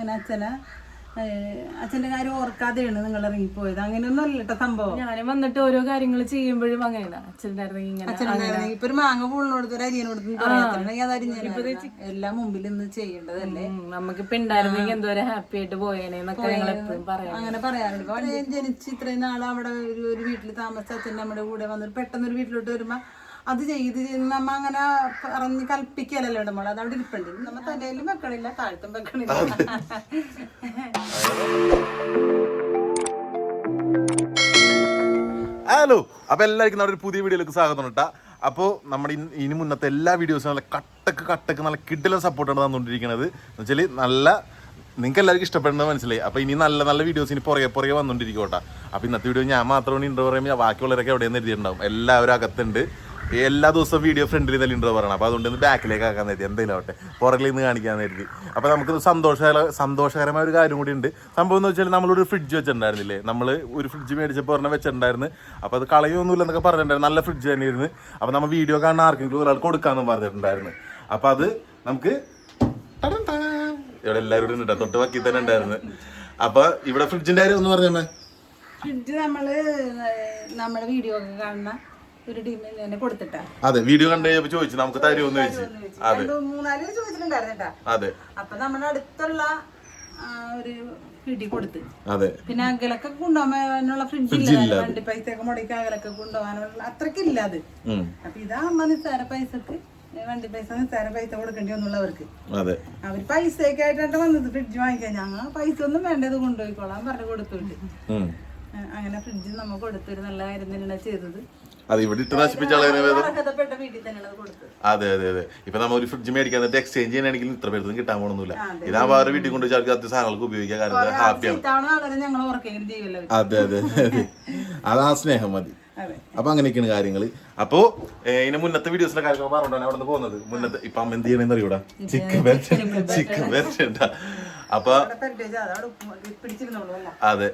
അങ്ങനെ അച്ഛനെ അച്ഛന്റെ കാര്യം ഓർക്കാതെയാണ് നിങ്ങൾ ഇറങ്ങിപ്പോയത്. അങ്ങനെയൊന്നും അല്ല കേട്ടോ സംഭവം. ഞാനും വന്നിട്ട് ഓരോ കാര്യങ്ങൾ ചെയ്യുമ്പോഴും അങ്ങനെയാണ്. അച്ഛനുണ്ടായിരുന്നെങ്കിൽ ഇപ്പൊ ഒരു മാങ്ങ പൂളിനോടത്ത് ഒരു അരിയനോടത്ത് എല്ലാം മുമ്പിൽ ഇന്ന് ചെയ്യേണ്ടതല്ലേ? നമുക്ക് നമുക്കിപ്പൊ ഉണ്ടായിരുന്നെങ്കിൽ എന്തോരം ഹാപ്പി ആയിട്ട് പോയേനെ എന്നൊക്കെ ഞങ്ങൾ എപ്പോഴും പറയാം അങ്ങനെ പറയാറുണ്ട്. ജനിച്ച് ഇത്രയും നാൾ അവിടെ ഒരു ഒരു വീട്ടിൽ താമസിച്ച അച്ഛൻ നമ്മുടെ കൂടെ വന്നിട്ട് പെട്ടെന്ന് ഒരു വീട്ടിലോട്ട് വരുമ്പോ അത് ചെയ്ത് നമ്മ അങ്ങനെ പറഞ്ഞ് കൽപ്പിക്കലല്ലോ നമ്മൾ അത് അവിടെ ഇരിപ്പുണ്ട്. നമ്മ തലയിലും വെക്കണില്ല താഴ്ത്തും വെക്കണില്ല. ഹലോ അപ്പൊ എല്ലാവർക്കും നമ്മുടെ ഒരു പുതിയ വീഡിയോയിലേക്ക് സ്വാഗതം കേട്ടാ അപ്പോൾ നമ്മുടെ ഇനി മുന്നത്തെ എല്ലാ വീഡിയോസും നല്ല കട്ടക്ക് കട്ടക്ക് നല്ല കിഡിലെ സപ്പോർട്ടാണ് തന്നുകൊണ്ടിരിക്കുന്നത് എന്ന് വെച്ചാൽ നല്ല നിങ്ങൾക്ക് എല്ലാവർക്കും ഇഷ്ടപ്പെടുന്നത് മനസ്സിലായി. അപ്പോൾ ഇനി നല്ല നല്ല വീഡിയോസ് ഇനി പുറകെ പുറകെ വന്നുകൊണ്ടിരിക്കും കേട്ടോ. അപ്പോൾ ഇന്നത്തെ വീഡിയോ ഞാൻ മാത്രമാണ് ഇന്റർവ്യൂ പറയുമ്പോൾ ബാക്കിയുള്ളവരൊക്കെ എവിടെയെന്ന് എഴുതിയിട്ടുണ്ടാവും. എല്ലാവരും അകത്തുണ്ട്. എല്ലാ ദിവസവും വീഡിയോ ഫ്രണ്ടിൽ തന്നെ ഉണ്ടോ പറയണം. അപ്പോൾ അതുകൊണ്ട് ബാക്കിലേക്ക് ആക്കാൻ നേരത്തി എന്തെങ്കിലും ആവട്ടെ. പുറകിൽ നിന്ന് കാണിക്കാൻ നേരത്തി അപ്പോൾ നമുക്ക് സന്തോഷകര സന്തോഷകരമായ ഒരു കാര്യം കൂടി ഉണ്ട്. സംഭവം എന്ന് വെച്ചാൽ നമ്മളൊരു ഫ്രിഡ്ജ് വെച്ചിട്ടുണ്ടായിരുന്നില്ലേ? നമ്മൾ ഒരു ഫ്രിഡ്ജ് മേടിച്ചപ്പോൾ ഒരെണ്ണം വെച്ചിട്ടുണ്ടായിരുന്നു. അപ്പോൾ അത് കളയൊന്നുമില്ല എന്നൊക്കെ പറഞ്ഞിട്ടുണ്ടായിരുന്നു. നല്ല ഫ്രിഡ്ജ് തന്നെയായിരുന്നു. അപ്പോൾ നമ്മൾ വീഡിയോ കാണുന്ന ആർക്കെങ്കിലും ഒരാൾ കൊടുക്കാമെന്നും പറഞ്ഞിട്ടുണ്ടായിരുന്നു. അപ്പോൾ അത് നമുക്ക്. ഇവിടെ എല്ലാവരും ഉണ്ട് തൊട്ട് വക്കി തന്നെ ഉണ്ടായിരുന്നു. അപ്പൊ ഇവിടെ ഫ്രിഡ്ജിന്റെ കാര്യം ഒന്ന് പറഞ്ഞേ ഫ്രിഡ്ജ് നമ്മൾ നമ്മുടെ വീഡിയോ ഒക്കെ കാണുന്ന അതെ വീഡിയോ കണ്ടു കഴിഞ്ഞപ്പോ ചോദിച്ചു നമുക്ക് തരുമെന്ന് ചോദിച്ചു. അതെ. രണ്ട് മൂന്നാൽ ചോദിച്ചിട്ടുണ്ടായിരുന്നു അതെ. അപ്പൊ നമ്മുടെ അടുത്തുള്ള ഒരു പിടി കൊടുത്ത്. അതെ. പിന്നെ അകലൊക്കെ കൊണ്ടുപോകാനുള്ള ഫ്രിഡ്ജ് ഇല്ല. വണ്ടി പൈസ ഒക്കെ മുടക്കി അകലൊക്കെ കൊണ്ടുപോകാനുള്ള അത്രക്കില്ല അത്. അപ്പൊ ഇതാകുമ്പോ നിസ്സാര പൈസക്ക്. വണ്ടി പൈസ നിസ്സാര പൈസ കൊടുക്കേണ്ടി വന്നുള്ളവർക്ക്. അതെ. അവർ പൈസയൊക്കെ ആയിട്ടാണ് വന്നത് ഫ്രിഡ്ജ് വാങ്ങിക്കാൻ. ഞങ്ങൾ പൈസ ഒന്നും വേണ്ടത് കൊണ്ടുപോയിക്കോളാം പറഞ്ഞു കൊടുത്തുണ്ട്. അങ്ങനെ ഫ്രിഡ്ജ് നമ്മൾ കൊടുത്തൊരു നല്ല കാര്യം തന്നെയാണ് ചെയ്തത്. അത് ഇവിടെ ഇട്ട് നശിപ്പിച്ച തന്നെയാണ് അത് അതെ അതെ. ഇപ്പൊ നമ്മൾ ഒരു ഫ്രിഡ്ജ് മേടിക്കാൻ എന്നിട്ട് എക്സ്ചേഞ്ച് ചെയ്യാനാണെങ്കിൽ ഇത്ര പേർക്കും കിട്ടാൻ പോകണമെന്നില്ല ഇതാ വേറെ വീട്ടിൽ കൊണ്ട് വെച്ചാൽ അത്യാവശ്യം സാധനങ്ങൾക്ക് ഉപയോഗിക്കാൻ കാരണം ഹാപ്പിയാണ് അതെ അതെ അതെ അത്. ആ സ്നേഹം മതി. അപ്പൊ അങ്ങനെയൊക്കെയാണ് കാര്യങ്ങൾ അപ്പോ ഇതിന് മുന്നത്തെ വീഡിയോസിലെ കാര്യങ്ങൾ പറഞ്ഞോണ്ടാണ് അവിടെ നിന്ന് പോകുന്നത്. മുന്നത്തെ ഇപ്പൊ അമ്മ എന്ത് ചെയ്യണമെന്ന് അറിയൂടാ? ചിക്കൻ ചിക്കൻ വരച്ചണ്ട അപ്പൊ അതെ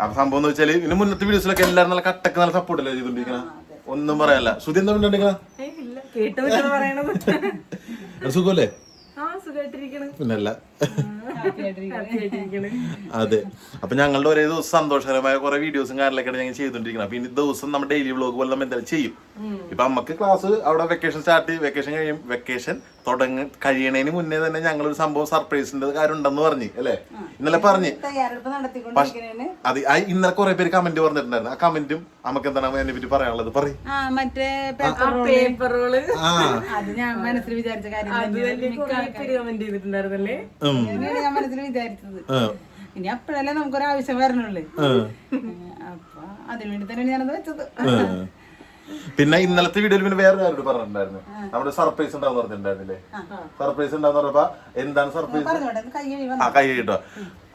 അപ്പൊ സംഭവം എന്ന് വെച്ചാൽ ഇതിന് മുന്നത്തെ വീഡിയോസിലൊക്കെ എല്ലാവരും നല്ല കട്ടക്ക് നല്ല സപ്പോർട്ട് അല്ലേ ചെയ്തോണ്ടിരിക്കണ? ഒന്നും പറയാനല്ല ശ്രുതി എന്താ പറഞ്ഞിട്ടുണ്ടെങ്കിൽ കേട്ട് പറയണത്. സുഖമല്ലേ പിന്നല്ല. അതെ. അപ്പൊ ഞങ്ങളുടെ ഒരേ ദിവസം സന്തോഷകരമായ കുറെ വീഡിയോസും കാര്യങ്ങളൊക്കെ ഞങ്ങൾ ചെയ്തോണ്ടിരിക്കണം അപ്പൊ ഇനി ദിവസം നമ്മുടെ ഡെയിലി വ്ലോഗ് പോലെ നമ്മൾ എന്തായാലും ചെയ്യും. ഇപ്പൊ നമുക്ക് ക്ലാസ് അവിടെ വെക്കേഷൻ സ്റ്റാർട്ട് ചെയ്യും വെക്കേഷൻ കഴിയും. വെക്കേഷൻ തുടങ്ങി കഴിയണേന് മുന്നേ തന്നെ ഞങ്ങൾ ഒരു സംഭവം സർപ്രൈസിന്റെ കാര്യം ഉണ്ടെന്ന് പറഞ്ഞു അല്ലേ? ഇന്നലെ പറഞ്ഞു. അത് ഇന്നലെ കുറെ പേര് കമന്റ് പറഞ്ഞിട്ടുണ്ടായിരുന്നു. ആ കമന്റും നമുക്ക് എന്താണ് അതിനെ പറ്റി പറയാനുള്ളത്? പറയും. ആ മറ്റേ പേപ്പർ പേപ്പറുകൾ ആ അത് ഞാൻ മനസ്സിൽ വിചാരിച്ച കാര്യം ഞാൻ മനസ്സിൽ വിചാരിച്ചത്. ഇനി അപ്പോഴല്ലേ നമുക്കൊരു ആവശ്യം വരണുള്ളൂ. അപ്പൊ അതിനുവേണ്ടി തന്നെയാണ് ഞാനത് വെച്ചത്. പിന്നെ ഇന്നലത്തെ വീഡിയോയിൽ പിന്നെ വേറെ ആരോട് പറഞ്ഞിട്ടുണ്ടായിരുന്നു. നമ്മുടെ സർപ്രൈസ് ഉണ്ടാവും പറഞ്ഞിട്ടുണ്ടായിരുന്നില്ലേ? സർപ്രൈസ് ഉണ്ടാവും പറഞ്ഞപ്പോ എന്താണ് സർപ്രൈസ്? ആ കൈ കിട്ടോ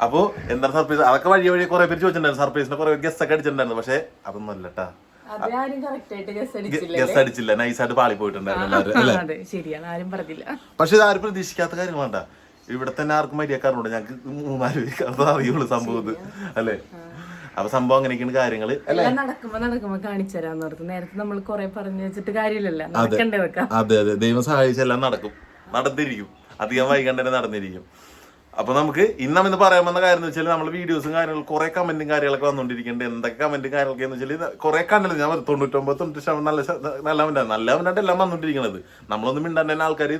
അപ്പൊ എന്താണ് സർപ്രൈസ്? അതൊക്കെ വഴി വഴി കുറെ പേര് ചോദിച്ചിട്ടുണ്ടായിരുന്നു. സർപ്രൈസിന് കുറെ ഗസ്റ്റ് ഒക്കെ അടിച്ചിട്ടുണ്ടായിരുന്നു. പക്ഷെ അതൊന്നും അല്ല ഗസ് അടിച്ചില്ല ഗസ്റ്റ് അടിച്ചില്ല. നൈസായിട്ട് പാളി പോയിട്ടുണ്ടായിരുന്നു എല്ലാവരും അല്ലേ? അതെ ശരിയാണ്. ആരും പറഞ്ഞില്ല. പക്ഷെ ഇത് ആരും പ്രതീക്ഷിക്കാത്ത കാര്യങ്ങളാണ്ട ഇവിടെ തന്നെ ആർക്കും മര്യാദക്കാരുണ്ട് ഞങ്ങൾക്ക് മൂന്നാൽ പേർക്ക് അത് അറിയുള്ളൂ സംഭവം. അല്ലേ? അപ്പൊ സംഭവം അങ്ങനെയൊക്കെയാണ് കാര്യങ്ങൾ. എല്ലാം നടക്കുമ്പോ നടക്കുമ്പോ കാണിച്ചു തരാന്ന് ഓർത്ത്. നേരത്തെ നമ്മൾ കൊറേ പറഞ്ഞു വെച്ചിട്ട് കാര്യമില്ലല്ലോ. അതെ. അതെ ദൈവം സഹായിച്ചെല്ലാം നടക്കും. നടന്നിരിക്കും. അധികം വൈകണ്ട് തന്നെ നടന്നിരിക്കും. അപ്പൊ നമുക്ക് ഇന്ന് നമ്മ ഇന്ന് പറയാൻ വന്ന കാര്യം എന്ന് വെച്ചാൽ നമ്മൾ വീഡിയോസും കാര്യങ്ങളും കുറെ കമന്റും കാര്യങ്ങളൊക്കെ വന്നുകൊണ്ടിരിക്കുന്നുണ്ട് എന്തൊക്കെ കമന്റും കാര്യങ്ങളൊക്കെ എന്ന് വെച്ചാൽ കുറെ കണ്ടല്ലോ. ഞാൻ തൊണ്ണൂറ്റൊമ്പത് തൊണ്ണൂറ്റി ശതമാനം നല്ല നല്ല കമന്റാണ് നല്ല കമന്റായിട്ട് എല്ലാം വന്നുകൊണ്ടിരിക്കുന്നത് നമ്മളൊന്നും മിണ്ടാൻ തന്നെ ആൾക്കാർ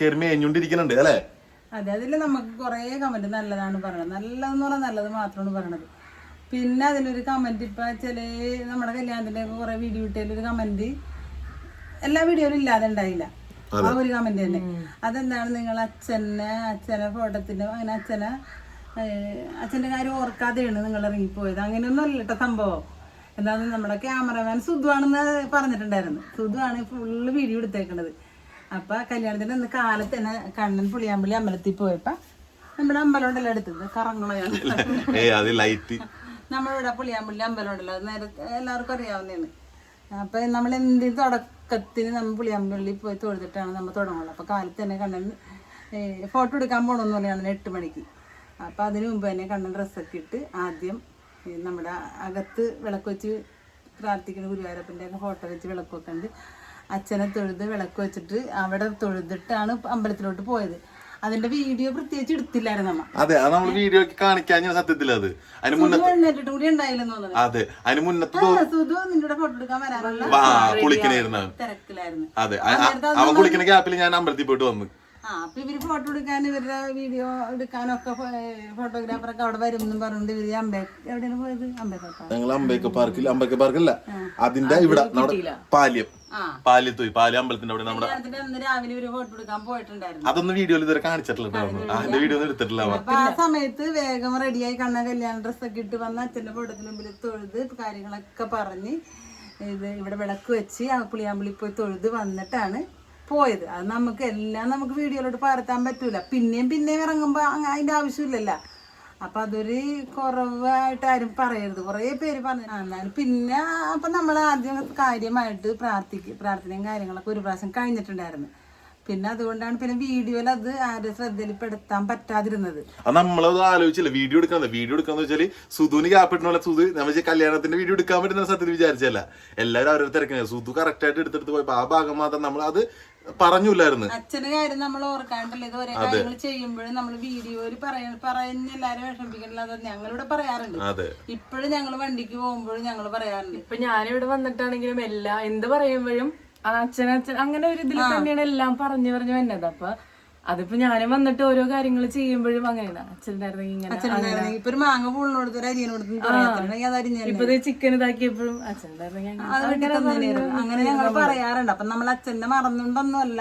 കയറി മേഞ്ഞുകൊണ്ടിരിക്കുന്നുണ്ട് അല്ലേ? അതെ അതിൽ നമുക്ക് കുറേ കമന്റ് നല്ലതാണ് പറയണത്. നല്ലതെന്ന് പറഞ്ഞാൽ നല്ലത് മാത്രമാണ് പറയണത്. പിന്നെ അതിലൊരു കമന്റ് ഇപ്പൊ ചില നമ്മുടെ കല്യാണത്തിന്റെ ഒക്കെ കുറെ വീഡിയോ ഇട്ടതിലൊരു കമന്റ് എല്ലാ വീഡിയോയിലും ഇല്ലാതെ ഉണ്ടായില്ല ആ ഒരു കമന്റ് തന്നെ. അതെന്താണ് നിങ്ങൾ അച്ഛനെ അച്ഛനെ ഫോട്ടോത്തിന്റെ അങ്ങനെ അച്ഛനെ അച്ഛന്റെ അച്ഛന്റെ കാര്യം ഓർക്കാതെയാണ് നിങ്ങൾ ഇറങ്ങിപ്പോയത്. അങ്ങനെയൊന്നും അല്ല കേട്ടോ സംഭവം. എന്താണ് നമ്മുടെ ക്യാമറമാൻ സുധുവാണെന്ന് പറഞ്ഞിട്ടുണ്ടായിരുന്നു. സുധുവാണ് ഫുള്ള് വീഡിയോ എടുത്തേക്കണത്. അപ്പൊ കല്യാണത്തിന് ഇന്ന് കാലത്ത് തന്നെ കണ്ണൻ പുളിയാമ്പള്ളി അമ്പലത്തിൽ പോയപ്പോ നമ്മുടെ അമ്പലം ഉണ്ടല്ലോ എടുത്തത് കറങ്ങളയാണ് നമ്മളിവിടെ പുളിയാമ്പള്ളി അമ്പലം ഉണ്ടല്ലോ അത് നേരത്തെ എല്ലാവർക്കും അറിയാവുന്നതാണ്. അപ്പൊ നമ്മൾ എന്തിന് തുടക്കത്തിന് നമ്മൾ പുളിയാമ്പള്ളി പോയി തൊഴുതിട്ടാണ് നമ്മൾ തുടങ്ങുള്ളൂ. അപ്പൊ കാലത്ത് തന്നെ കണ്ണൻ ഫോട്ടോ എടുക്കാൻ പോകണമെന്ന് പറയുകയാണ് എട്ട് മണിക്ക്. അപ്പൊ അതിനു മുമ്പ് തന്നെ കണ്ണൻ ഡ്രസ്സൊക്കെ ഇട്ട് ആദ്യം നമ്മുടെ അകത്ത് വിളക്ക് വെച്ച് പ്രാർത്ഥിക്കുന്ന ഗുരുവായൂരപ്പന്റെ ഒക്കെ ഫോട്ടോ വെച്ച് വിളക്ക് വെക്കുന്നുണ്ട് അച്ഛനെ തൊഴുത് വിളക്ക് വെച്ചിട്ട് അവിടെ തൊഴുതിട്ടാണ് അമ്പലത്തിലോട്ട് പോയത്. അതിന്റെ വീഡിയോ പ്രത്യേകിച്ച് എടുത്തില്ലായിരുന്നു അതെ അത് നമ്മൾ വീഡിയോ കാണിക്കാൻ സത്യത്തിൽ അത്. അതിന് മുന്നേ എഴുന്നേറ്റിട്ട് കൂടി ഉണ്ടായില്ലെന്ന് അതെ അതിന് മുന്നത്തെ സുധു നിന്റെ ഫോട്ടോ എടുക്കാൻ വരാനുള്ള കുളിക്കണായിരുന്നു. തിരക്കിലായിരുന്നു. അതെ അവൻ കുളിക്കണ ഗ്യാപ്പിൽ ഞാൻ അമ്പലത്തിൽ പോയിട്ട് വന്നു. ആ അപ്പൊ ഇവർ ഫോട്ടോ എടുക്കാൻ ഇവരുടെ വീഡിയോ എടുക്കാനൊക്കെ ഫോട്ടോഗ്രാഫറൊക്കെ അവിടെ വരും എന്നും പറഞ്ഞിട്ട് ഇവർ അമ്പേ എവിടെയാണ് പോയത്? അമ്പേക്കോട്ടോ ഞങ്ങൾ അമ്പേക്ക പാർക്കിൽ അമ്പേക്ക പാർക്കല്ല അതിന്റെ ഇവിടെ നമ്മുടെ പാല്യം. ആ. പാല്യത്തോയി പാല്യം അമ്പലത്തിന്റെ അവിടെ നമ്മുടെ രാവിലെ ഇവർ ഫോട്ടോ എടുക്കാൻ പോയിട്ടുണ്ടായിരുന്നു. അതൊന്നും വീഡിയോയിൽ ഇതുവരെ കാണിച്ചിട്ടില്ല അതിന്റെ വീഡിയോ ഒന്നും എടുത്തിട്ടില്ല ആ സമയത്ത് വേഗം റെഡിയായി കണ്ണ കല്യാണ ഡ്രസ് ഒക്കെ ഇട്ട് വന്ന് അച്ഛന്റെ പൊടത്തിന് മുമ്പിൽ തൊഴുത് കാര്യങ്ങളൊക്കെ പറഞ്ഞ് ഇത് ഇവിടെ വിളക്ക് വെച്ച് ആ പുളിയാമ്പളി പോയി തൊഴുത് വന്നിട്ടാണ് പോയത്. അത് നമുക്ക് എല്ലാം നമുക്ക് വീഡിയോയിലോട്ട് പകർത്താൻ പറ്റൂല. പിന്നെയും പിന്നെയും ഇറങ്ങുമ്പോ അങ്ങ- അതിന്റെ ആവശ്യമില്ലല്ലോ. അപ്പൊ അതൊരു കുറവായിട്ട് ആരും പറയരുത്. കുറേ പേര് പറഞ്ഞു. എന്നാലും പിന്നെ അപ്പൊ നമ്മൾ ആദ്യം കാര്യമായിട്ട് പ്രാർത്ഥിക്കും പ്രാർത്ഥനയും കാര്യങ്ങളൊക്കെ ഒരു പ്രാവശ്യം കഴിഞ്ഞിട്ടുണ്ടായിരുന്നു. പിന്നെ അതുകൊണ്ടാണ് പിന്നെ വീഡിയോയിൽ അത് ആരുടെ ശ്രദ്ധയിൽ പെടുത്താൻ പറ്റാതിരുന്നത്. നമ്മളത് ആലോചിച്ചില്ല. വീഡിയോ എടുക്കുന്നത് വീഡിയോ എടുക്കാന്ന് വെച്ചാൽ സുധുവിന് ഗ്യാപ്പ് ഇട്ടുള്ള സുധു നമ്മൾ കല്യാണത്തിന്റെ വീഡിയോ എടുക്കാൻ പറ്റുന്ന സത്യത്തിൽ വിചാരിച്ചല്ല എല്ലാവരും അവരുടെ തിരക്കിനെ. സുധു കറക്റ്റ് ആയിട്ട് എടുത്തെടുത്ത് പോയപ്പോ ആ ഭാഗം മാത്രം നമ്മൾ അത് പറഞ്ഞില്ലായിരുന്നു. അച്ഛന് കാര്യം നമ്മൾ ഓർക്കാണ്ടല്ലേ? ഇതുവരെ കാര്യങ്ങൾ ചെയ്യുമ്പോഴും നമ്മൾ വീഡിയോയിൽ പറയ പറഞ്ഞ് എല്ലാരും വിഷമിപ്പിക്കണില്ല അത് ഞങ്ങളിവിടെ പറയാറുണ്ട്. അതെ. ഇപ്പോഴും ഞങ്ങൾ വണ്ടിക്ക് പോകുമ്പോഴും ഞങ്ങൾ പറയാറുണ്ട്. ഇപ്പൊ ഞാനിവിടെ വന്നിട്ടാണെങ്കിലും എല്ലാ എന്ത് പറയുമ്പോഴും അച്ഛനച്ഛൻ അങ്ങനെ ഒരു ഇതിൽ തന്നെയാണ് എല്ലാം പറഞ്ഞു പറഞ്ഞു വന്നത്. അപ്പൊ അതിപ്പോ ഞാനും വന്നിട്ട് ഓരോ കാര്യങ്ങൾ ചെയ്യുമ്പോഴും അങ്ങനെയാണ്. ഇങ്ങനെ അച്ഛനുണ്ടായിരുന്നെങ്കിൽ ഇപ്പൊ ഒരു മാങ്ങ ഒരു ഇപ്പൊ ചിക്കൻ ഇതാക്കിയപ്പോഴും തന്നേനായിരുന്നു അങ്ങനെ ഞങ്ങൾ പറയാറുണ്ട്. അപ്പൊ നമ്മൾ അച്ഛനെ മറന്നുകൊണ്ടൊന്നുമല്ല.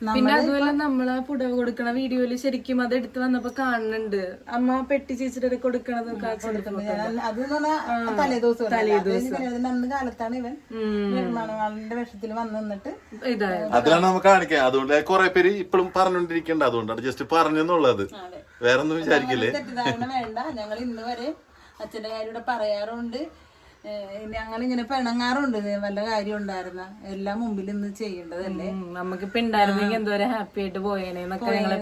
പിന്നെ അതുപോലെ നമ്മൾ പുടവ കൊടുക്കണ വീഡിയോയിൽ ശരിക്കും അത് എടുത്ത് വന്നപ്പോ കാണുന്നുണ്ട് അമ്മ പെട്ടി ചേച്ചിട്ട് കൊടുക്കണത് അത് തലേ ദിവസം. അന്ന് കാലത്താണ് ഇവൻ നിർമ്മാണവാളിന്റെ വേഷത്തിൽ വന്ന് നിന്നിട്ട് ഇതായത്. അതിലാണ് നമുക്ക് കാണിക്കാൻ അതുകൊണ്ട് കുറെ പേര് ഇപ്പോഴും പറഞ്ഞുകൊണ്ടിരിക്കണ്ട അതുകൊണ്ടാണ് ജസ്റ്റ് പറഞ്ഞെന്നുള്ളത്. വേറെ ഒന്നും വിചാരിക്കില്ലേ? വേണ്ട. ഞങ്ങൾ ഇന്ന് വരെ അച്ഛന്റെ കാര്യം ഇവിടെ പറയാറുണ്ട്. ഞങ്ങൾ ഇങ്ങനെ പിണങ്ങാറുണ്ട്. വല്ല കാര്യം ഉണ്ടായിരുന്ന. എല്ലാം മുമ്പിൽ ഇന്ന് ചെയ്യേണ്ടതല്ലേ? നമുക്കിപ്പോ ഉണ്ടായിരുന്നെങ്കിൽ എന്തോരം ഹാപ്പി ആയിട്ട് പോയേനെ ഞങ്ങൾ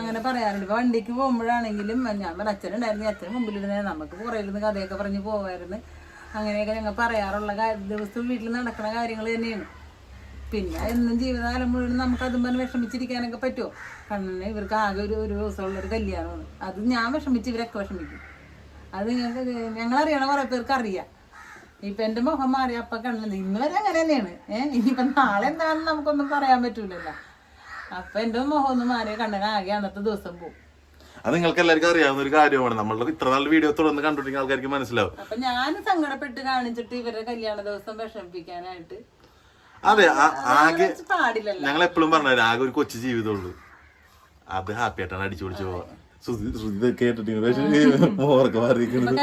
അങ്ങനെ പറയാറുണ്ട്. ഇപ്പൊ വണ്ടിക്ക് പോകുമ്പോഴാണെങ്കിലും ഞാൻ പറഞ്ഞ അച്ഛനുണ്ടായിരുന്നു അച്ഛൻ മുമ്പിലിരുന്നേ നമുക്ക് പുറയിലിരുന്ന് കഥയൊക്കെ പറഞ്ഞ് പോവായിരുന്നു. അങ്ങനെയൊക്കെ ഞങ്ങൾ പറയാറുള്ള ദിവസവും വീട്ടിൽ നടക്കുന്ന കാര്യങ്ങൾ തന്നെയാണ്. പിന്നെ എന്നും ജീവിതകാലം മുഴുവൻ നമുക്ക് അതും പറഞ്ഞ് വിഷമിച്ചിരിക്കാനൊക്കെ പറ്റുമോ? കണ്ണന് ഇവർക്ക് ആകെ ഒരു ഒരു ദിവസമുള്ള ഒരു കല്യാണമാണ്. അത് ഞാൻ വിഷമിച്ച് ഇവരൊക്കെ വിഷമിക്കും. അത് ഞങ്ങൾക്ക് ഞങ്ങളറിയണ കുറെ പേർക്ക് അറിയാം. ഇപ്പൊ എന്റെ മുഖം മാറി അപ്പൊ കണ്ണത് ഇന്ന് വരെ അങ്ങനെ തന്നെയാണ്. ഏഹ് ഇനിയിപ്പൊ നാളെ എന്താണെന്ന് നമുക്കൊന്നും പറയാൻ പറ്റൂലല്ലോ. അപ്പൊ എന്റെ മുഖം ഒന്ന് മാറിയ കണ്ണന് ആകെ അന്നത്തെ ദിവസം പോകും അത് നിങ്ങൾക്ക് എല്ലാവർക്കും അറിയാവുന്ന ഒരു കാര്യമാണ്. നമ്മളുടെ ഇത്ര നല്ല വീഡിയോ തുടർന്ന് കണ്ടുപിടിക്കുന്ന ആൾക്കാർക്ക് മനസ്സിലാവും. അപ്പൊ ഞാൻ സങ്കടപ്പെട്ട് കാണിച്ചിട്ട് ഇവരുടെ കല്യാണ ദിവസം വിഷമിപ്പിക്കാനായിട്ട്. അതെ ആകെ പാടില്ല ഞങ്ങൾ എപ്പോഴും പറഞ്ഞു ആകെ ഒരു കൊച്ചു ജീവിതമുള്ളൂ അത് ഹാപ്പി ആയിട്ടാണ് അടിച്ചു പൊളിച്ചു പോവാ ശ്രുതി ശ്രുതി ഇത് കേട്ടിട്ട് പക്ഷേ മോർക്ക് മാറിയിരിക്കുന്നത്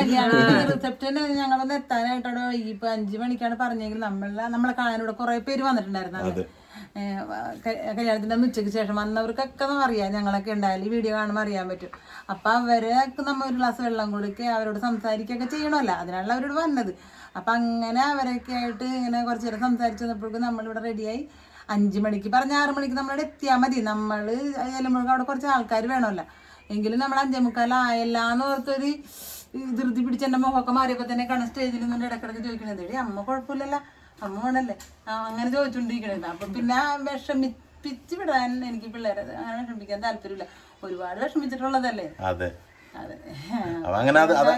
റിസപ്ഷന് ഞങ്ങളൊന്ന് എത്താനായിട്ടോ ഇപ്പൊ അഞ്ചു മണിക്കാണ് പറഞ്ഞെങ്കിൽ നമ്മളെ നമ്മളെ കാണാനൂടെ കുറെ പേര് വന്നിട്ടുണ്ടായിരുന്നു കല്യാണത്തിന്റെ ഉച്ചയ്ക്ക് ശേഷം വന്നവർക്കൊക്കെ അറിയാം ഞങ്ങളൊക്കെ ഉണ്ടായാലും ഈ വീഡിയോ കാണുമ്പോൾ അറിയാൻ പറ്റും. അപ്പൊ അവരൊക്കെ നമ്മ ഒരു ഗ്ലാസ് വെള്ളം കൊടുക്കുക അവരോട് സംസാരിക്കുകയൊക്കെ ചെയ്യണമല്ലോ. അതിനാണല്ലോ അവരോട് വന്നത്. അപ്പൊ അങ്ങനെ അവരൊക്കെ ആയിട്ട് ഇങ്ങനെ കുറച്ചു നേരം സംസാരിച്ചു വന്നപ്പോഴേക്കും നമ്മളിവിടെ റെഡിയായി അഞ്ചു മണിക്ക് പറഞ്ഞ ആറു മണിക്ക് നമ്മളവിടെ എത്തിയാൽ മതി. നമ്മൾ ചെല്ലുമ്പോഴേക്കും അവിടെ കുറച്ച് ആൾക്കാർ വേണമല്ലോ. എങ്കിലും നമ്മൾ അഞ്ചേമുക്കാലായല്ല എന്ന് ഓർത്തൊരു ധൃതി പിടിച്ച എന്റെ മുഖമൊക്കെ മാറിയപ്പോൾ തന്നെ കണ സ്റ്റേജിൽ നിന്ന് ഇടക്കിടക്ക് ചോദിക്കണത്. എടി അമ്മ കുഴപ്പമില്ലല്ലോ. അമ്മ വേണല്ലേ അങ്ങനെ ചോദിച്ചുകൊണ്ടിരിക്കണത് അപ്പം പിന്നെ വിഷമിപ്പിച്ച് വിടാൻ എനിക്ക് പിള്ളേരെ അങ്ങനെ വിഷമിക്കാൻ താല്പര്യമില്ല. ഒരുപാട് വിഷമിച്ചിട്ടുള്ളതല്ലേ? അതെ. അതെ. അങ്ങനെ അത് അത്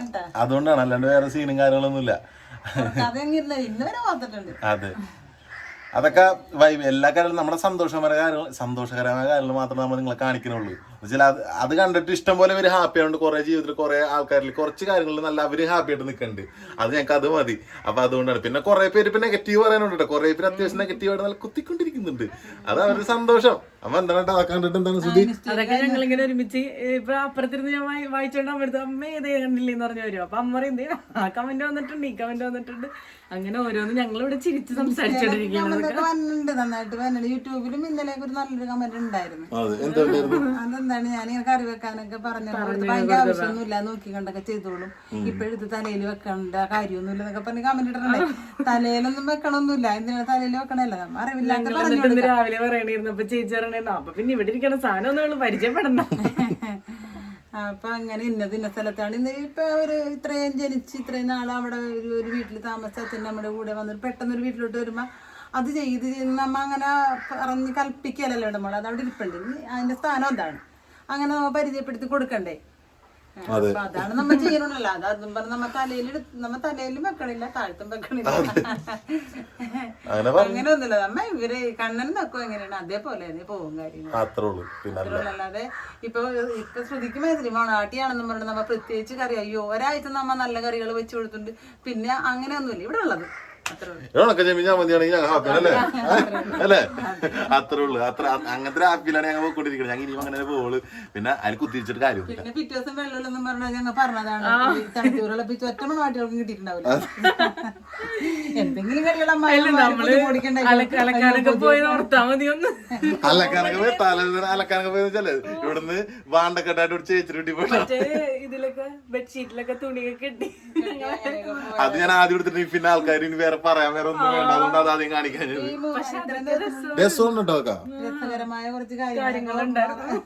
അതുകൊണ്ടാണ് അല്ലാണ്ട് വേറെ സീനും കാര്യങ്ങളൊന്നുമില്ല. അതെങ്ങനെ ഇന്ന് വരെ ഓർത്തിട്ടുണ്ട്. അതെ. അതൊക്കെ വൈബ് എല്ലാ കാര്യങ്ങളും നമ്മുടെ സന്തോഷകരമായ കാര്യങ്ങൾ സന്തോഷകരമായ കാര്യങ്ങൾ മാത്രമേ നമ്മൾ നിങ്ങളെ കാണിക്കുന്നുള്ളൂ എന്നുവെച്ചാൽ അത് അത് കണ്ടിട്ട് ഇഷ്ടം പോലെ ഇവർ ഹാപ്പി ആയതുകൊണ്ട് കുറേ ജീവിതത്തിൽ കുറേ ആൾക്കാരിൽ കുറച്ച് കാര്യങ്ങളിൽ നല്ല അവർ ഹാപ്പി ആയിട്ട് നിൽക്കുന്നുണ്ട് അത് ഞങ്ങൾക്ക് അത് മതി. അപ്പൊ അതുകൊണ്ടാണ്. പിന്നെ കുറേ പേര് ഇപ്പൊ നെഗറ്റീവ് പറയാനുണ്ട് കേട്ടോ. കുറെ പേര് അത്യാവശ്യം നെഗറ്റീവ് ആയിട്ട് നല്ല കുത്തിക്കൊണ്ടിരിക്കുന്നുണ്ട്. അത് അവരുടെ സന്തോഷം. അപ്പൊ എന്താണ് കേട്ടോ? അതൊക്കെ കണ്ടിട്ട് എന്താണ് സുധി? അതൊക്കെ ഞങ്ങൾ ഇങ്ങനെ ഒരുമിച്ച് ഇപ്പൊ അപ്പുറത്തിരുന്ന് ഞാൻ വായി- വായിച്ചോണ്ട് അമ്മ എടുത്ത് അമ്മ ഇതേ കണ്ടില്ലെന്ന് പറഞ്ഞു വരും. അപ്പൊ അമ്മ പറയും ആ കമന്റ് വന്നിട്ടുണ്ട് ഈ കമന്റ് വന്നിട്ടുണ്ട്. അങ്ങനെ ഓരോന്ന് ഞങ്ങൾ ഇവിടെ ചിരിച്ച് സംസാരിച്ചോണ്ടിരിക്കുന്നത് വന്നിട്ടുണ്ട് നന്നായിട്ട് വന്നിട്ടുണ്ട്. യൂട്യൂബിലും ഇന്നലെ ഒരു നല്ലൊരു കമന്റ് ഉണ്ടായിരുന്നു? അതെന്താണ്? ഞാൻ ഇങ്ങനെ കറി വെക്കാനൊക്കെ പറഞ്ഞു ഭയങ്കര ആവശ്യമൊന്നുമില്ല നോക്കി കണ്ടൊക്കെ ചെയ്തോളും ഇപ്പോഴത്തെ തലയിൽ വെക്കേണ്ട കാര്യമൊന്നുമില്ല എന്നൊക്കെ പറഞ്ഞ് കമന്റ് ഇടണേ തലയിലൊന്നും വെക്കണമൊന്നുമില്ല. എന്തിനാ തലയിൽ വെക്കണല്ല അറിവില്ല അറിവില്ലാത്ത പറഞ്ഞു രാവിലെ പറയണിരുന്നപ്പോ ചേച്ചി പറയണേ അപ്പൊ പിന്നെ ഇവിടെ ഇരിക്കണ സാധനം ഒന്നും പരിചയപ്പെടണ്ട. അപ്പൊ അങ്ങനെ ഇന്നത് ഇന്ന സ്ഥലത്താണ്. ഇന്ന് ഇപ്പൊ അവർ ഇത്രയും ജനിച്ച് ഇത്രയും നാൾ അവിടെ ഒരു ഒരു വീട്ടിൽ താമസിച്ച നമ്മുടെ കൂടെ വന്നിട്ട് പെട്ടെന്ന് ഒരു വീട്ടിലോട്ട് വരുമ്പോ അത് ചെയ്ത് നമ്മ അങ്ങനെ പറഞ്ഞ് കൽപ്പിക്കലല്ലോ നമ്മൾ അത് അവിടെ ഇരിപ്പുണ്ട്. അതിന്റെ സ്ഥാനം എന്താണ് അങ്ങനെ നമ്മ പരിചയപ്പെടുത്തി കൊടുക്കണ്ടേ? അതെ. അതാണ് നമ്മ ചെയ്യണല്ലോ അത് അതും പറഞ്ഞ് നമ്മ തലയിൽ നമ്മ തലയിലും വെക്കണില്ല താഴ്ത്തും വെക്കണില്ല. അങ്ങനെ അങ്ങനെ ഒന്നുമില്ല. നമ്മ ഇവർ കണ്ണൻ നോക്കും എങ്ങനെയാണ്? അതേപോലെ തന്നെ പോകും കാര്യങ്ങൾ അത്രേ ഉള്ളൂ. അല്ലാതെ ഇപ്പൊ ഇപ്പൊ ശ്രുതിക്ക് മേതിരി മണാട്ടിയാണെന്ന് പറഞ്ഞിട്ട് നമ്മ പ്രത്യേകിച്ച് കറി അയ്യോ ഒരാഴ്ച നമ്മ നല്ല കറികൾ വെച്ച് കൊടുത്തിട്ടുണ്ട്. പിന്നെ അങ്ങനെയൊന്നുമില്ല. ഇവിടെ ഉള്ളത്. അത്രേ ഉള്ളൂ. മതിയാണെങ്കിൽ ഞങ്ങൾ ഹാപ്പി അല്ലേ? അല്ലേ? അത്രേ ഉള്ളു. അത്ര അങ്ങനത്തെ ഹാപ്പിയിലാണ് ഞങ്ങൾ പോയിക്കൊണ്ടിരിക്കുന്നത്. ഞങ്ങൾ ഇനിയും അങ്ങനെ പോകുള്ളൂ പിന്നെ അതിൽ കുത്തിരിച്ചിട്ട് കാര്യമില്ല. പിന്നെ പിറ്റേ ദിവസം വെള്ളം പറഞ്ഞാൽ ഞങ്ങൾ പറഞ്ഞതാണ്. തണുത്തൂരുള്ള ഒറ്റ മണവാട്ടികൾക്കും കിട്ടിയിട്ടുണ്ടാവില്ല. എന്തെങ്കിലും അലക്കാനൊക്കെ പോയി ഓർത്താ മതി ഒന്ന്. അലക്കാനൊക്കെ പോയി തല അലക്കാനൊക്കെ പോയി വെച്ചാലേ ഇവിടുന്ന് വാണ്ടക്കെട്ടായിട്ട് ഒരു ചേച്ചിട്ട് കിട്ടി പോയി ഇതിലൊക്കെ ബെഡ്ഷീറ്റിലൊക്കെ തുണിയൊക്കെ കെട്ടി. അത് ഞാൻ ആദ്യം എടുത്തിട്ട് പിന്നെ ആൾക്കാർ ഇനി വേറെ പറയാൻ വേറെ ഒന്നും വേണ്ട. അതുകൊണ്ട് അത് ആദ്യം കാണിക്കാൻ രസമുണ്ടോ രസകരമായ കുറച്ച് കാര്യങ്ങളുണ്ടായിരുന്നു.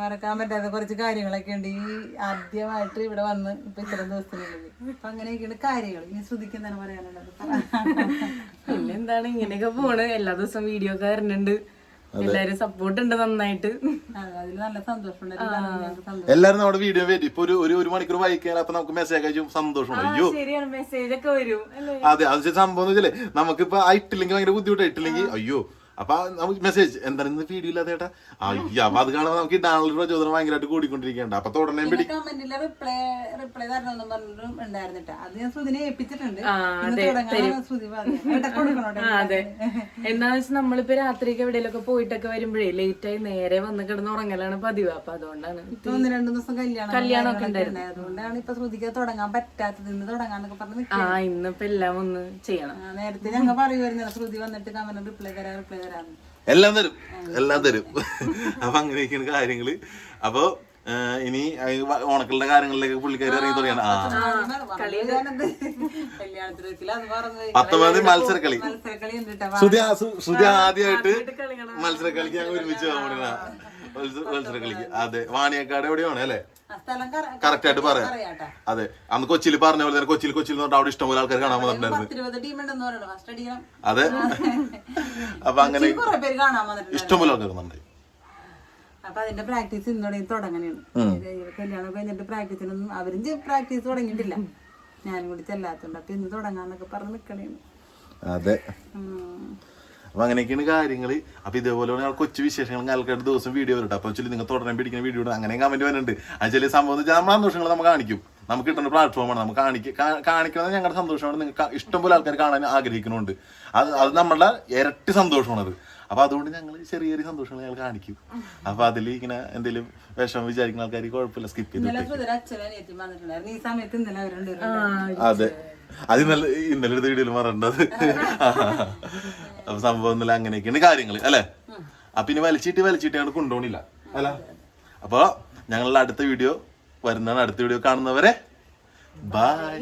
മറക്കാൻ പറ്റാത്ത കുറച്ച് കാര്യങ്ങളൊക്കെ ഉണ്ട്. ഈ ആദ്യമായിട്ട് ഇവിടെ വന്ന് ഇപ്പൊ ഇത്ര ദിവസത്തിനുള്ളിൽ. അപ്പൊ അങ്ങനെയൊക്കെയാണ് കാര്യങ്ങൾ. ഇനി ശ്രുതിക്ക് പറയാനുള്ളത്? പിന്നെ എന്താണ്? ഇങ്ങനെയൊക്കെ പോണ്. എല്ലാ ദിവസവും വീഡിയോ ഒക്കെ വരുന്നുണ്ട് എല്ലാരും സപ്പോർട്ട് ഉണ്ട് നന്നായിട്ട്. അതിൽ നല്ല സന്തോഷമുണ്ട്. എല്ലാരും നമ്മുടെ വീഡിയോ വരും. ഇപ്പൊ ഒരു ഒരു ഒരു മണിക്കൂർ വായിക്കാൻ അപ്പൊ നമുക്ക് മെസ്സേജ് അയച്ചു സന്തോഷമുണ്ട്. അയ്യോ. ശരിയാണ്. മെസ്സേജ് ഒക്കെ വരും അതെ അത് സംഭവം എന്ന് വെച്ചാലേ നമുക്കിപ്പോ ഇട്ടില്ലെങ്കിൽ ഭയങ്കര ബുദ്ധിമുട്ടായിട്ടില്ലെങ്കിൽ അയ്യോ. അപ്പൊ നമുക്ക് മെസ്സേജ് എന്താണ് ഇന്ന് വീഡിയോ ഇല്ലാതെ ചേട്ടാ അയ്യോ അപ്പൊ അത് കാണുമ്പോൾ നമുക്ക് ഡാനൽ പ്രചോദനം ഭയങ്കരമായിട്ട് കൂടിക്കൊണ്ടിരിക്കണ്ട അപ്പൊ തുടർന്നേ പിടി കമന്റിലെ റിപ്ലൈ റിപ്ലൈ തരണമെന്ന് പറഞ്ഞിട്ടും ഉണ്ടായിരുന്നിട്ടാ അത് ഞാൻ ശ്രുതിനെ ഏൽപ്പിച്ചിട്ടുണ്ട്. അതെ എന്താന്ന് വെച്ചാൽ നമ്മളിപ്പോ രാത്രിയൊക്കെ എവിടെയെങ്കിലൊക്കെ പോയിട്ടൊക്കെ വരുമ്പോഴേ ലേറ്റ് ആയി നേരെ വന്ന് കിടന്ന് ഉറങ്ങലാണ് പതിവ്. അപ്പൊ അതുകൊണ്ടാണ് ഒന്ന് രണ്ടു ദിവസം കല്യാണം കല്യാണമൊക്കെ ഒക്കെ ഉണ്ടായിരുന്നു. അതുകൊണ്ടാണ് ഇപ്പൊ ശ്രുതിക്ക് തുടങ്ങാൻ പറ്റാത്തത്. ഇന്ന് തുടങ്ങാന്നൊക്കെ പറഞ്ഞു ആ ഇന്നിപ്പോ എല്ലാം ഒന്ന് ചെയ്യണം. നേരത്തെ ഞങ്ങൾ പറയുമായിരുന്നു ശ്രുതി വന്നിട്ട് കമന്റ് റിപ്ലൈ തരാം റിപ്ലൈ തരാന്ന് എല്ലാം തരും. എല്ലാം തരും. അപ്പൊ അങ്ങനെയൊക്കെയാണ് കാര്യങ്ങൾ. അപ്പൊ ഇനി ഓണക്കളുടെ കാര്യങ്ങളിലേക്ക് പുള്ളിക്കാരി ഇറങ്ങി തുടങ്ങിയാണ്. ആ. പത്തൊമ്പത് മത്സരക്കളി. ശ്രുതി ശ്രുതി ആദ്യമായിട്ട് മത്സരക്കളിക്ക് ഞങ്ങൾ ഒരുമിച്ച് പോകാൻ വേണ്ടിയാണ് മത്സരക്കളിക്ക് അതെ വാണിയക്കാട് എവിടെയാണ് അല്ലേ? കറക്റ്റ് ആയിട്ട് പറയാം. അതെ അന്ന് കൊച്ചിയിൽ പറഞ്ഞ പോലെ തന്നെ കൊച്ചിയിൽ കൊച്ചിയിൽ പറഞ്ഞാൽ അവിടെ ഇഷ്ടംപോലെ ആൾക്കാർ കാണാൻ വന്നിട്ടുണ്ടായിരുന്നു. അതെ. അപ്പൊ അങ്ങനെ ഇഷ്ടംപോലെ ആൾക്കാർ വന്നിട്ടുണ്ട്. അപ്പൊ അതിന്റെ പ്രാക്ടീസ് ഇന്നോടെ തുടങ്ങനെയാണ് കല്യാണം കഴിഞ്ഞിട്ട് പ്രാക്ടീസിനൊന്നും അവരും പ്രാക്ടീസ് തുടങ്ങിയിട്ടില്ല. ഞാനും കൂടി ചെല്ലാത്തോണ്ട് അപ്പൊ ഇന്ന് തുടങ്ങാന്നൊക്കെ പറഞ്ഞ് നിക്കണേന്ന്. അതെ. അപ്പൊ അങ്ങനെയൊക്കെയാണ് കാര്യങ്ങൾ അപ്പൊ ഇതേപോലെ ഞങ്ങൾ കൊച്ചു വിശേഷങ്ങൾ ആൾക്കാരുടെ ദിവസം വീഡിയോ വരട്ടെ. അപ്പൊ വെച്ചാൽ നിങ്ങൾ തുടരാൻ പിടിക്കുന്ന വീഡിയോ അങ്ങനെ കമന്റ് വരുന്നുണ്ട് അത് ചില സംഭവം എന്ന് വെച്ചാൽ നമ്മുടെ സന്തോഷങ്ങൾ നമ്മൾ കാണിക്കും. നമുക്ക് കിട്ടുന്ന പ്ലാറ്റ്ഫോമാണ് നമുക്ക് കാണിക്കുക കാണിക്കുന്നത് ഞങ്ങളുടെ സന്തോഷമാണ്. നിങ്ങൾക്ക് ഇഷ്ടംപോലെ ആൾക്കാർ കാണാൻ ആഗ്രഹിക്കുന്നുണ്ട് അത് അത് നമ്മളുടെ ഇരട്ടി സന്തോഷമാണത്. അപ്പൊ അതുകൊണ്ട് ഞങ്ങൾ ചെറിയ ചെറിയ സന്തോഷങ്ങൾ ഞങ്ങൾ കാണിക്കും. അപ്പൊ അതിൽ ഇങ്ങനെ എന്തെങ്കിലും വിഷമം വിചാരിക്കുന്ന ആൾക്കാർ കുഴപ്പമില്ല. സ്കിപ്പ് ചെയ്ത് അതെ. അത് ഇന്നലെ ഇന്നലെ എടുത്ത വീഡിയോയിൽ പറയേണ്ടത് അപ്പൊ സംഭവം എന്നല്ല അങ്ങനെയൊക്കെയാണ് കാര്യങ്ങൾ അല്ലെ? അപ്പൊ ഇനി വലിച്ചിട്ട് വലിച്ചിട്ട് ഞങ്ങൾ കൊണ്ടുപോണില്ല അല്ല? അപ്പൊ ഞങ്ങളുടെ അടുത്ത വീഡിയോ വരുന്നതാണ് അടുത്ത വീഡിയോ കാണുന്നവരെ. ബൈ